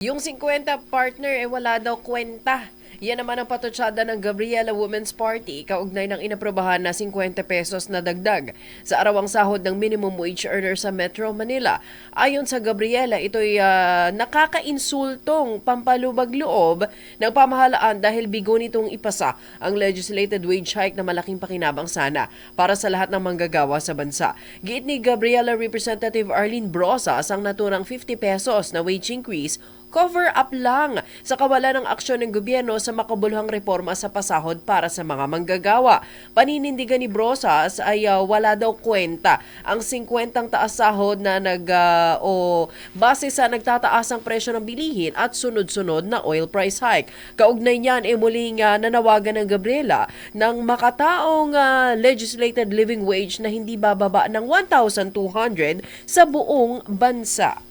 Yung 50 partner, eh wala daw kwenta. Yan naman ang patutsada ng Gabriela Women's Party, kaugnay ng inaprobahan na 50 pesos na dagdag sa arawang sahod ng minimum wage earner sa Metro Manila. Ayon sa Gabriela, ito'y ah, nakakainsultong pampalubag loob ng pamahalaan dahil bigo nitong ipasa ang legislated wage hike na malaking pakinabang sana para sa lahat ng manggagawa sa bansa. Giit ni Gabriela Representative Arlene Brosas ang naturang 50 pesos na wage increase cover up lang sa kawalan ng aksyon ng gobyerno sa makabuluhang reforma sa pasahod para sa mga manggagawa. Paninindigan ni Brosas ay ah, wala daw kwenta ang 50 taas sahod na nag ah, o base sa nagtataasang presyo ng bilihin at sunod-sunod na oil price hike. Kaugnay niyan ay muling ah, nanawagan ng Gabriela ng makataong ah, legislated living wage na hindi bababa ng 1,200 sa buong bansa.